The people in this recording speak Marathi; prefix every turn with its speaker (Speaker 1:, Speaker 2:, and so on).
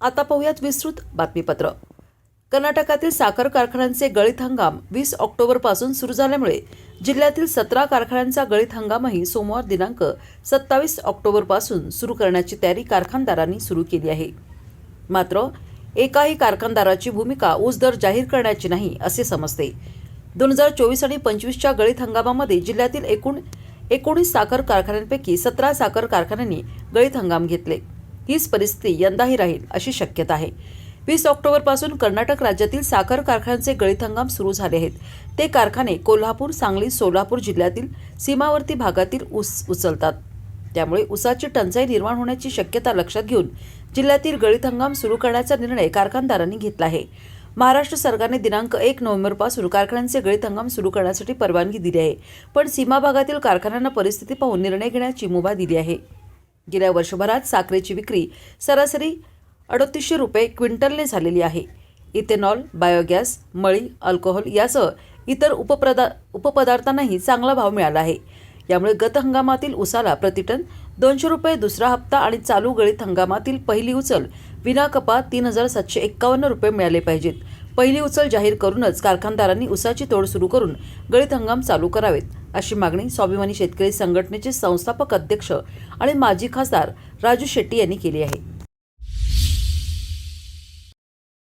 Speaker 1: आता पाहूयात विस्तृत बातमीपत्र. कर्नाटकातील साखर कारखान्यांचे गळीत हंगाम वीस ऑक्टोबरपासून सुरू झाल्यामुळे जिल्ह्यातील सतरा कारखान्यांचा गळीत हंगामही सोमवार दिनांक सत्तावीस ऑक्टोबरपासून सुरू करण्याची तयारी कारखानदारांनी सुरू केली आहे. मात्र एकाही कारखानदाराची भूमिका ऊस दर जाहीर करण्याची नाही असे समजते. दोन हजार चोवीस आणि पंचवीसच्या गळीत हंगामामध्ये जिल्ह्यातील एकूण एकोणीस साखर कारखान्यांपैकी सतरा साखर कारखान्यांनी गळीत हंगाम घेतले. हीच परिस्थिती यंदाही राहील अशी शक्यता आहे. वीस ऑक्टोबरपासून कर्नाटक राज्यातील साखर कारखान्यांचे गळीत हंगाम सुरू झाले आहेत. ते कारखाने कोल्हापूर सांगली सोलापूर जिल्ह्यातील सीमावर्ती भागातील ऊस उचलतात. त्यामुळे ऊसाची टंचाई निर्माण होण्याची शक्यता लक्षात घेऊन जिल्ह्यातील गळीत हंगाम सुरू करण्याचा निर्णय कारखानदारांनी घेतला आहे. महाराष्ट्र सरकारने दिनांक एक नोव्हेंबरपासून कारखान्यांचे गळीत हंगाम सुरू करण्यासाठी परवानगी दिली आहे. पण सीमा भागातील कारखान्यांना परिस्थिती पाहून निर्णय घेण्याची मुभा दिली आहे. गेल्या वर्षभरात साखरेची विक्री सरासरी अडतीसशे रुपये क्विंटलने झालेली आहे. इथेनॉल बायोगॅस मळी अल्कोहोल यासह इतर उपप्रदा उपपदार्थांनाही चांगला भाव मिळाला आहे. यामुळे गत हंगामातील उसाला प्रतिटन दोनशे रुपये दुसरा हप्ता आणि चालू गळीत हंगामातील पहिली उचल विनाकपा तीन हजार सातशे एक्कावन्न रुपये मिळाले पाहिजेत. पहिली उचल जाहीर करूनच कारखानदारांनी उसाची तोड सुरू करून गळीत हंगाम चालू करावेत. अशी मागणी स्वाभिमानी शेतकरी संघटनेचे संस्थापक अध्यक्ष आणि माजी खासदार राजू शेट्टी यांनी केली आहे.